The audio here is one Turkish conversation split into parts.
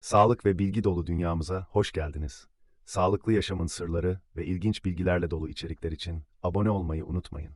Sağlık ve bilgi dolu dünyamıza hoş geldiniz. Sağlıklı yaşamın sırları ve ilginç bilgilerle dolu içerikler için abone olmayı unutmayın.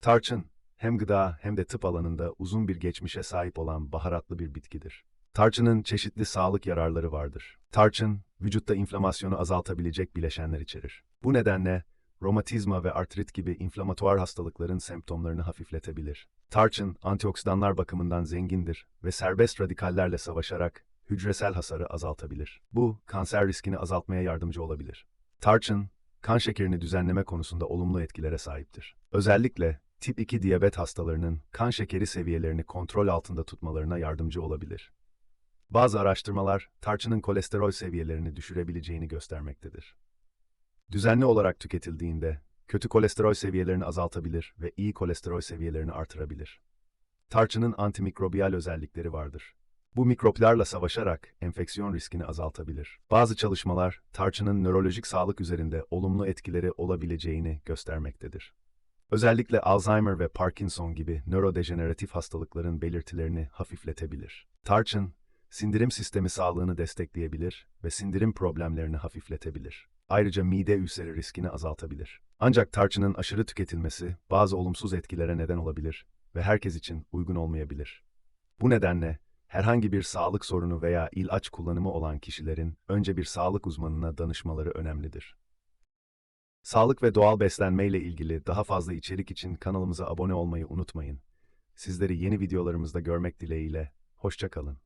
Tarçın, hem gıda hem de tıp alanında uzun bir geçmişe sahip olan baharatlı bir bitkidir. Tarçının çeşitli sağlık yararları vardır. Tarçın, vücutta inflamasyonu azaltabilecek bileşenler içerir. Bu nedenle romatizma ve artrit gibi inflamatuar hastalıkların semptomlarını hafifletebilir. Tarçın, antioksidanlar bakımından zengindir ve serbest radikallerle savaşarak hücresel hasarı azaltabilir. Bu, kanser riskini azaltmaya yardımcı olabilir. Tarçın, kan şekerini düzenleme konusunda olumlu etkilere sahiptir. Özellikle tip 2 diyabet hastalarının kan şekeri seviyelerini kontrol altında tutmalarına yardımcı olabilir. Bazı araştırmalar tarçının kolesterol seviyelerini düşürebileceğini göstermektedir. Düzenli olarak tüketildiğinde kötü kolesterol seviyelerini azaltabilir ve iyi kolesterol seviyelerini artırabilir. Tarçının antimikrobiyal özellikleri vardır. Bu mikroplarla savaşarak enfeksiyon riskini azaltabilir. Bazı çalışmalar tarçının nörolojik sağlık üzerinde olumlu etkileri olabileceğini göstermektedir. Özellikle Alzheimer ve Parkinson gibi nörodejeneratif hastalıkların belirtilerini hafifletebilir. Tarçın, sindirim sistemi sağlığını destekleyebilir ve sindirim problemlerini hafifletebilir. Ayrıca mide ülseri riskini azaltabilir. Ancak tarçının aşırı tüketilmesi bazı olumsuz etkilere neden olabilir ve herkes için uygun olmayabilir. Bu nedenle herhangi bir sağlık sorunu veya ilaç kullanımı olan kişilerin önce bir sağlık uzmanına danışmaları önemlidir. Sağlık ve doğal beslenme ile ilgili daha fazla içerik için kanalımıza abone olmayı unutmayın. Sizleri yeni videolarımızda görmek dileğiyle, hoşça kalın.